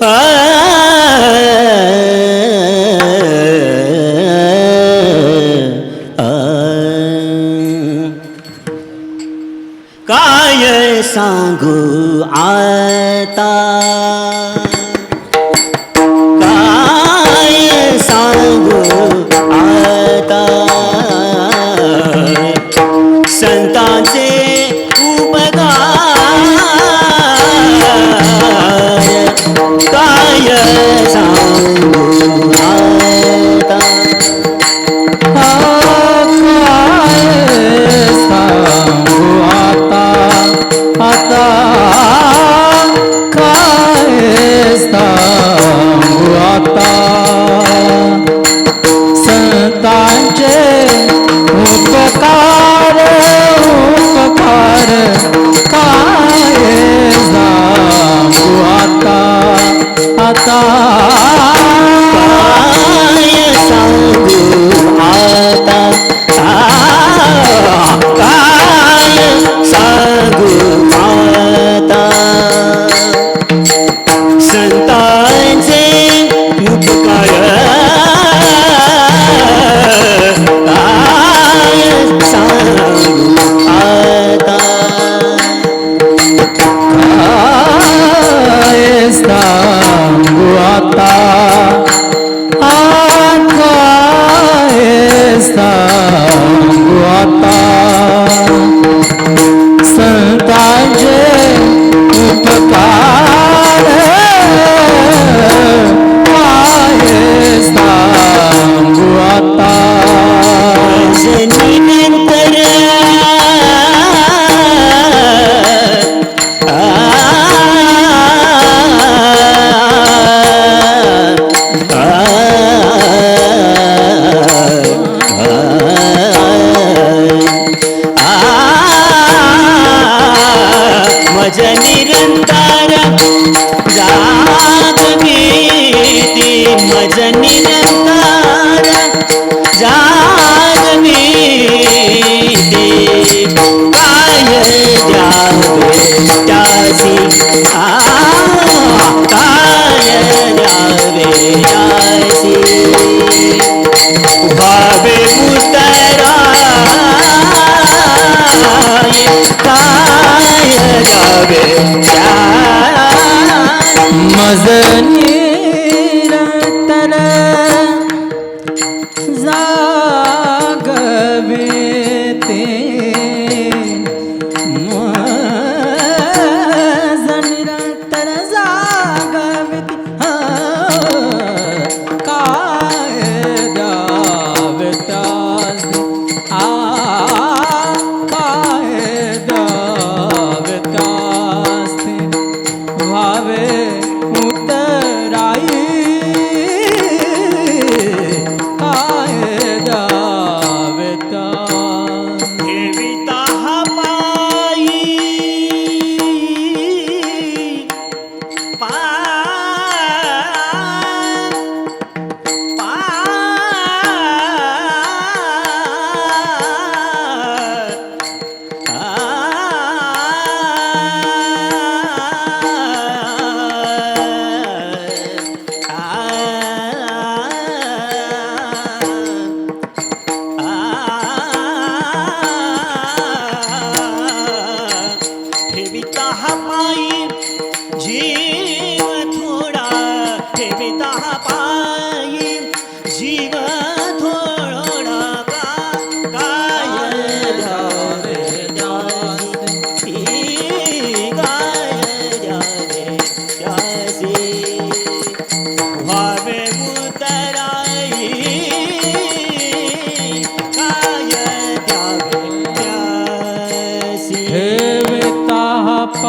काय सांगू आता काय सांगू आता संतांचे निरन्तार जागमीति मज निरन्तार जागमीति काय जावेटासि काय जावेटासि भावे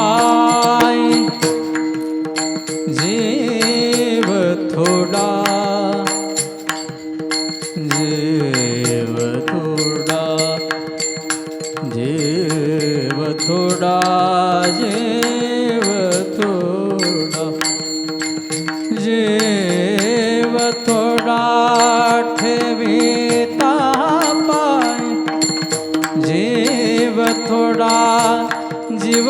Oh.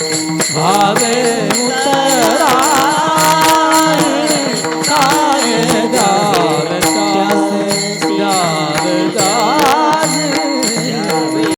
Ave